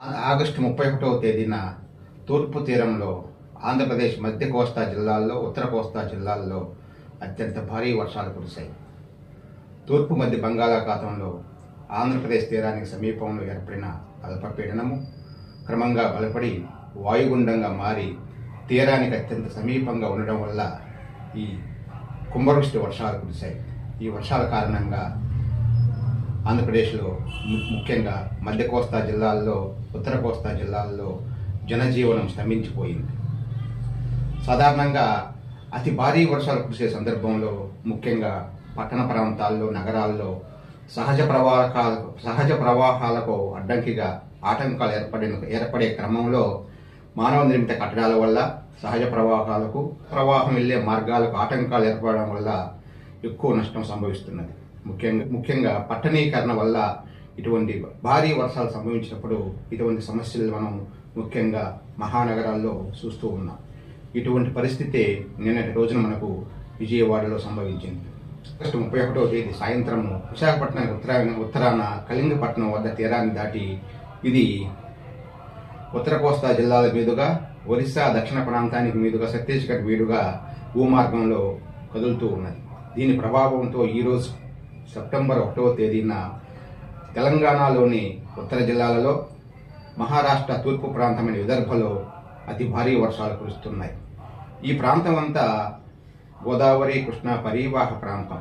August ముప్పై ఒకటవ తేదీన తూర్పు తీరంలో ఆంధ్రప్రదేశ్ మధ్య కోస్తా జిల్లాల్లో ఉత్తర కోస్తా జిల్లాల్లో అత్యంత భారీ వర్షాలు కురిశాయి. తూర్పు మధ్య బంగాళాఖాతంలో ఆంధ్రప్రదేశ్ తీరానికి సమీపంలో ఏర్పడిన అల్పపీడనము క్రమంగా బలపడి వాయుగుండంగా మారి తీరానికి అత్యంత సమీపంగా ఉండడం వల్ల ఈ కుంభవృష్టి వర్షాలు కురిశాయి. ఈ వర్షాల కారణంగా ఆంధ్రప్రదేశ్లో ము- ముఖ్యంగా మధ్య కోస్తా జిల్లాల్లో ఉత్తర కోస్తా జిల్లాల్లో జనజీవనం స్తంభించిపోయింది. సాధారణంగా అతి భారీ వర్షాలు కురిసే సందర్భంలో ముఖ్యంగా పట్టణ ప్రాంతాల్లో నగరాల్లో సహజ ప్రవాహాల సహజ ప్రవాహాలకు అడ్డంకిగా ఆటంకాలు ఏర్పడిన ఏర్పడే క్రమంలో మానవ నిర్మిత కట్టడాల వల్ల సహజ ప్రవాహాలకు ప్రవాహం వెళ్ళే మార్గాలకు ఆటంకాలు ఏర్పడడం వల్ల ఎక్కువ నష్టం సంభవిస్తున్నది. ముఖ్యంగా ముఖ్యంగా పట్టణీకరణ వల్ల ఇటువంటి భారీ వర్షాలు సంభవించినప్పుడు ఇటువంటి సమస్యలు మనం ముఖ్యంగా మహానగరాల్లో చూస్తూ ఉన్నాం. ఇటువంటి పరిస్థితి నిన్నటి రోజున మనకు విజయవాడలో సంభవించింది. ఆగస్టు ముప్పై ఒకటో తేదీ సాయంత్రం విశాఖపట్నం ఉత్తరాన ఉత్తరాన కళింగపట్నం వద్ద తీరాన్ని దాటి ఇది ఉత్తర కోస్తా జిల్లాల మీదుగా ఒరిస్సా దక్షిణ ప్రాంతానికి మీదుగా ఛత్తీస్గఢ్ మీదుగా భూమార్గంలో కదులుతూ ఉన్నది. దీని ప్రభావంతో ఈరోజు సెప్టెంబర్ ఒకటవ తేదీన తెలంగాణలోని ఉత్తర జిల్లాలలో మహారాష్ట్ర తూర్పు ప్రాంతమైన విదర్భలో అతి భారీ వర్షాలు కురుస్తున్నాయి. ఈ ప్రాంతం అంతా గోదావరి కృష్ణా పరీవాహ ప్రాంతం.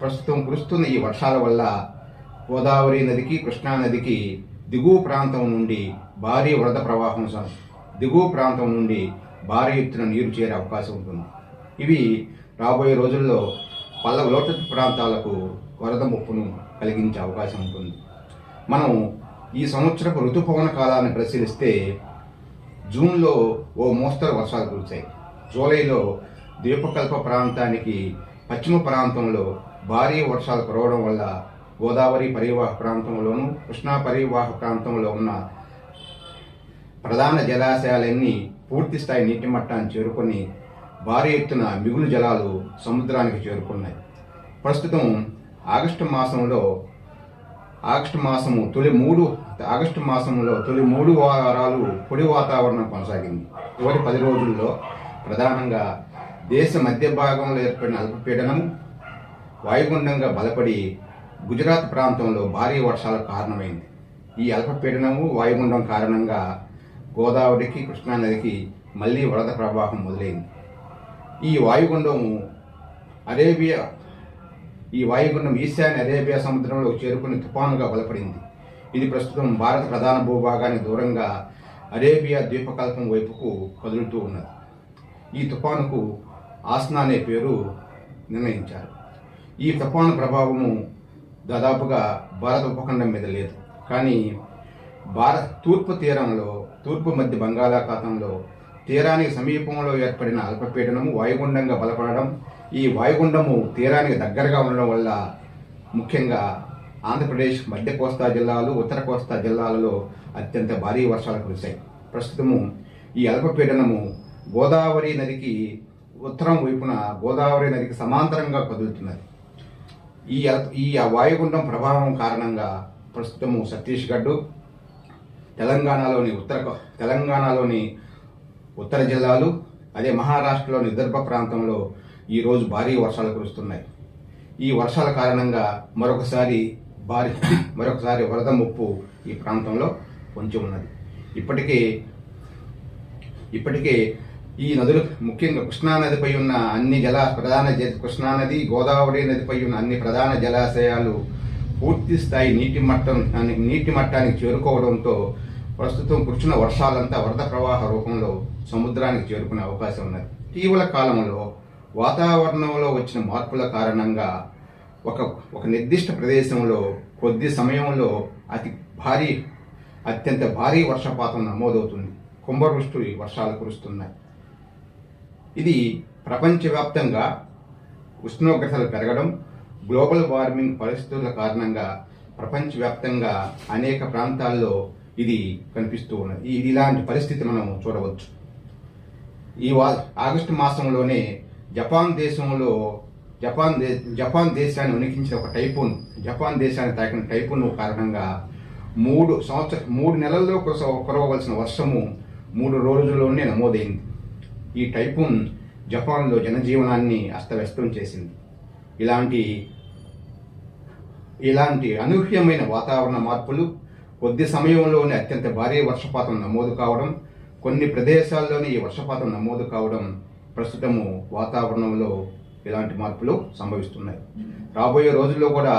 ప్రస్తుతం కురుస్తున్న ఈ వర్షాల వల్ల గోదావరి నదికి కృష్ణా నదికి దిగువ ప్రాంతం నుండి భారీ వరద ప్రవాహం దిగువ ప్రాంతం నుండి భారీ ఎత్తున నీరు చేరే అవకాశం ఉంటుంది. ఇవి రాబోయే రోజుల్లో పల్లవ లోతట్టు ప్రాంతాలకు వరద ముప్పును కలిగించే అవకాశం ఉంటుంది. మనం ఈ సంవత్సరపు ఋతుపవన కాలాన్ని పరిశీలిస్తే జూన్లో ఓ మోస్తరు వర్షాలు కురిశాయి. జూలైలో ద్వీపకల్ప ప్రాంతానికి పశ్చిమ ప్రాంతంలో భారీ వర్షాలు కురవడం వల్ల గోదావరి పరివాహ ప్రాంతంలోను కృష్ణా పరివాహ ప్రాంతంలో ఉన్న ప్రధాన జలాశయాలన్నీ పూర్తి స్థాయి నీటి మట్టాన్ని చేరుకొని భారీ ఎత్తున మిగులు జలాలు సముద్రానికి చేరుకున్నాయి. ప్రస్తుతం ఆగస్టు మాసంలో ఆగస్టు మాసము తొలి మూడు ఆగస్టు మాసంలో తొలి మూడు వారాలు పొడి వాతావరణం కొనసాగింది. చివరి పది రోజుల్లో ప్రధానంగా దేశ మధ్య భాగంలో ఏర్పడిన అల్పపీడనం వాయుగుండంగా బలపడి గుజరాత్ ప్రాంతంలో భారీ వర్షాలకు కారణమైంది. ఈ అల్పపీడనము వాయుగుండం కారణంగా గోదావరికి కృష్ణానదికి మళ్ళీ వరద ప్రవాహం మొదలైంది. ఈ వాయుగుండము అరేబియా ఈ వాయుగుండం ఈశాన్య అరేబియా సముద్రంలో చేరుకుని తుఫానుగా బలపడింది. ఇది ప్రస్తుతం భారత ప్రధాన భూభాగానికి దూరంగా అరేబియా ద్వీపకల్పం వైపుకు కదులుతూ ఉన్నది. ఈ తుఫానుకు ఆస్నా అనే పేరు నిర్ణయించారు. ఈ తుఫాను ప్రభావము దాదాపుగా భారత ఉపఖండం మీద లేదు. కానీ భారత్ తూర్పు తీరంలో తూర్పు మధ్య బంగాళాఖాతంలో తీరానికి సమీపంలో ఏర్పడిన అల్పపీడనము వాయుగుండంగా బలపడడం ఈ వాయుగుండము తీరానికి దగ్గరగా ఉండడం వల్ల ముఖ్యంగా ఆంధ్రప్రదేశ్ మధ్య కోస్తా జిల్లాలు ఉత్తర కోస్తా జిల్లాలలో అత్యంత భారీ వర్షాలు కురిశాయి. ప్రస్తుతము ఈ అల్పపీడనము గోదావరి నదికి ఉత్తరం వైపున గోదావరి నదికి సమాంతరంగా కదులుతున్నది. ఈ ఈ వాయుగుండం ప్రభావం కారణంగా ప్రస్తుతము ఛత్తీస్గఢ్ తెలంగాణలోని ఉత్తర తెలంగాణలోని ఉత్తర జిల్లాలు అదే మహారాష్ట్రలోని విదర్భ ప్రాంతంలో ఈరోజు భారీ వర్షాలు కురుస్తున్నాయి. ఈ వర్షాల కారణంగా మరొకసారి భారీ మరొకసారి వరద ముప్పు ఈ ప్రాంతంలో పొంచి ఉన్నది. ఇప్పటికే ఇప్పటికే ఈ నదులు ముఖ్యంగా కృష్ణానదిపై ఉన్న అన్ని జల ప్రధాన కృష్ణానది గోదావరి నదిపై ఉన్న అన్ని ప్రధాన జలాశయాలు పూర్తి స్థాయి నీటి మట్టం నీటి మట్టానికి చేరుకోవడంతో ప్రస్తుతం కురిసిన వర్షాలంతా వరద ప్రవాహ రూపంలో సముద్రానికి చేరుకునే అవకాశం ఉన్నది. ఇటీవల కాలంలో వాతావరణంలో వచ్చిన మార్పుల కారణంగా ఒక ఒక నిర్దిష్ట ప్రదేశంలో కొద్ది సమయంలో అతి భారీ అత్యంత భారీ వర్షపాతం నమోదవుతుంది. కుంభవృష్టి వర్షాలు కురుస్తున్నాయి. ఇది ప్రపంచవ్యాప్తంగా ఉష్ణోగ్రతలు పెరగడం గ్లోబల్ వార్మింగ్ పరిస్థితుల కారణంగా ప్రపంచవ్యాప్తంగా అనేక ప్రాంతాల్లో ఇది కనిపిస్తూ ఉన్నది ఇది ఇలాంటి పరిస్థితి మనం చూడవచ్చు. ఈ వా ఆగస్టు మాసంలోనే జపాన్ దేశంలో జపాన్ దే జపాన్ దేశాన్ని ఉనికించిన ఒక టైఫూన్ జపాన్ దేశాన్ని తాకిన టైఫూన్ కారణంగా మూడు సంవత్సర మూడు నెలల్లో కురస వర్షము మూడు రోజుల్లోనే నమోదైంది. ఈ టైఫూన్ జపాన్లో జనజీవనాన్ని అస్తవ్యస్తం చేసింది. ఇలాంటి ఇలాంటి అనూహ్యమైన వాతావరణ మార్పులు కొద్ది సమయంలోనే అత్యంత భారీ వర్షపాతం నమోదు కావడం కొన్ని ప్రదేశాల్లోనే ఈ వర్షపాతం నమోదు కావడం ప్రస్తుతము వాతావరణంలో ఇలాంటి మార్పులు సంభవిస్తున్నాయి. రాబోయే రోజుల్లో కూడా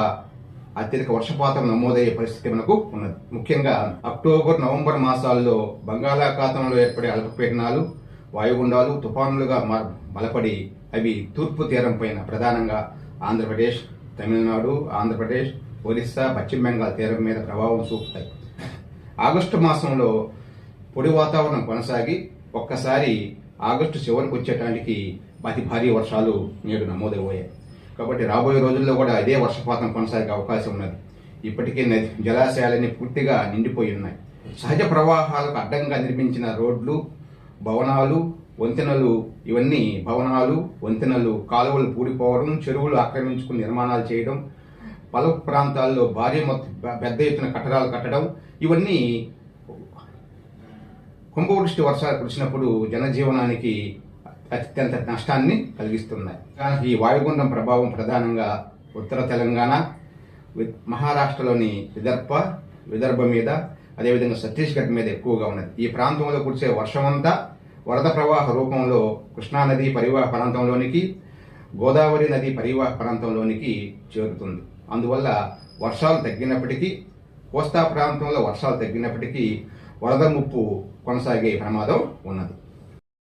అత్యధిక వర్షపాతం నమోదయ్యే పరిస్థితి మనకు ఉన్నది. ముఖ్యంగా అక్టోబర్ నవంబర్ మాసాల్లో బంగాళాఖాతంలో ఏర్పడే అల్పపీడనాలు వాయుగుండాలు తుఫానులుగా బలపడి అవి తూర్పు తీరం పైన ప్రధానంగా ఆంధ్రప్రదేశ్ తమిళనాడు ఆంధ్రప్రదేశ్ ఒరిస్సా పశ్చిమ బెంగాల్ తీరం మీద ప్రభావం చూపుతాయి. ఆగస్టు మాసంలో పొడి వాతావరణం కొనసాగి ఒక్కసారి ఆగస్టు చివరికి వచ్చేటానికి అతి భారీ వర్షాలు నేడు నమోదయ్యాయి కాబట్టి రాబోయే రోజుల్లో కూడా ఇదే వర్షపాతం కొనసాగే అవకాశం ఉన్నది. ఇప్పటికే నది జలాశయాలన్నీ పూర్తిగా నిండిపోయి ఉన్నాయి. సహజ ప్రవాహాలకు అడ్డంగా నిర్మించిన రోడ్లు భవనాలు వంతెనలు ఇవన్నీ భవనాలు వంతెనలు కాలువలు పూడిపోవడం చెరువులు ఆక్రమించుకుని నిర్మాణాలు చేయడం పలు ప్రాంతాల్లో భారీ మొత్తం పెద్ద ఎత్తున కట్టడాలు కట్టడం ఇవన్నీ కుంభవృష్టి వర్షాలు కురిసినప్పుడు జనజీవనానికి అత్యంత నష్టాన్ని కలిగిస్తున్నాయి. కానీ ఈ వాయుగుండం ప్రభావం ప్రధానంగా ఉత్తర తెలంగాణ వి- మహారాష్ట్రలోని విదర్భ విదర్భ మీద అదేవిధంగా ఛత్తీస్గఢ్ మీద ఎక్కువగా ఉన్నది. ఈ ప్రాంతంలో కురిసే వర్షమంతా వరద ప్రవాహ రూపంలో కృష్ణానది పరివాహ ప్రాంతంలోనికి గోదావరి నది పరివాహ ప్రాంతంలోనికి చేరుతుంది. అందువల్ల వర్షాలు తగ్గినప్పటికీ కోస్తా ప్రాంతంలో వర్షాలు తగ్గినప్పటికీ వరద ముప్పు కొనసాగే ప్రమాదం ఉన్నది.